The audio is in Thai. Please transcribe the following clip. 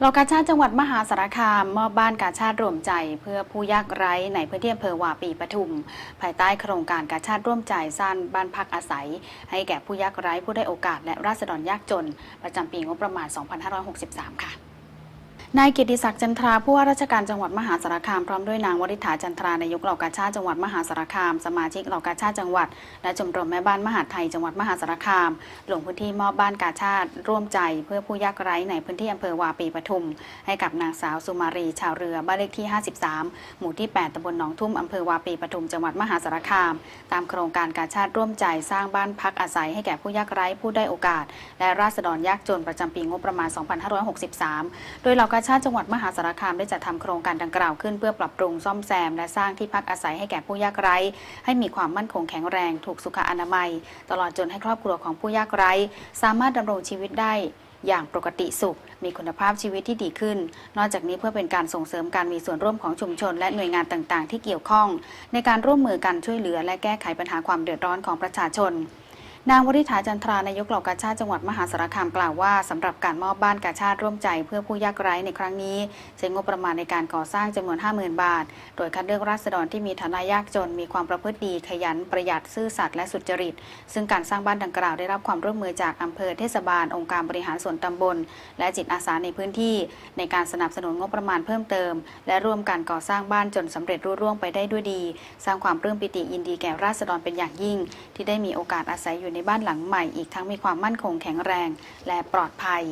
โลกาชาติจังหวัดมหาสารคามมอบบ้านกาชาติร่วมใจ เพื่อผู้ยากไร้ในพื้นที่อำเภอวาปีปทุม ภายใต้โครงการกาชาติร่วมใจสร้างบ้านพักอาศัย ให้แก่ผู้ยากไร้ผู้ได้โอกาสและราษฎรยากจน ประจำปีงบประมาณ 2563 ค่ะ นายกียรติศักดิ์จันทราผู้ว่าราชการจังหวัดมหาสารคามพร้อมด้วยนางวริฐาจันทรานายกเหล่ากาชาติจังหวัดมหาสารคาม สมาชิกเหล่ากาชาติจังหวัด และชมรมแม่บ้านมหาไทยจังหวัดมหาสารคาม ลงพื้นที่มอบบ้านกาชาติร่วมใจ เพื่อผู้ยากไร้ในพื้นที่อำเภอวาปีปทุม ให้กับนางสาวสุมารีชาวเรือบ้านเลขที่ 53 หมู่ที่ 8ตำบลหนองทุ่มอำเภอวาปีปทุมจังหวัดมหาสารคาม ตามโครงการกาชาติร่วมใจสร้างบ้านพักอาศัยให้แก่ผู้ยากไร้ผู้ได้โอกาส และราษฎรยากจนประจำปีงบประมาณ 2563 โดยเหล่ากาชาติจังหวัดมหาสารคามได้จัดทำโครงการดังกล่าวขึ้นเพื่อปรับปรุงซ่อมแซม และสร้างที่พักอาศัยให้แก่ผู้ยากไร้ ให้มีความมั่นคงแข็งแรง ถูกสุขอนามัย ตลอดจนให้ครอบครัวของผู้ยากไร้ สามารถดำรงชีวิตได้อย่างปกติสุข มีคุณภาพชีวิตที่ดีขึ้น นอกจากนี้เพื่อเป็นการส่งเสริมการมีส่วนร่วมของชุมชน และหน่วยงานต่าง ๆ ที่เกี่ยวข้อง ในการร่วมมือกันช่วยเหลือ และแก้ไขปัญหาความเดือดร้อนของประชาชน นางวริษฐาจันทรานายกเหล่ากาชาติจังหวัดมหาสารคามกล่าวว่าสำหรับการมอบบ้านกาชาติร่วมใจเพื่อผู้ยากไร้ในครั้งนี้ใช้งบประมาณในการก่อสร้างจำนวน 50,000 บาท โดยคัดเลือกราษฎรที่มีฐานะยากจน มีความประพฤติดีขยันประหยัดซื่อสัตย์และสุจริต ซึ่งการสร้างบ้านดังกล่าวได้รับความร่วมมือจากอำเภอเทศบาลองค์การบริหารส่วนตำบล และจิตอาสาในพื้นที่ ในการสนับสนุนงบประมาณเพิ่มเติม และร่วมการก่อสร้างบ้านจนสำเร็จรุ่ร่วงไปได้ด้วยดี สร้างความปลื้มปิติยินดีแก่ราษฎรเป็นอย่างยิ่ง ที่ได้มีโอกาสอาศัยอยู่ในบ้านหลังใหม่อีกทั้งมีความมั่นคงแข็งแรงและปลอดภัย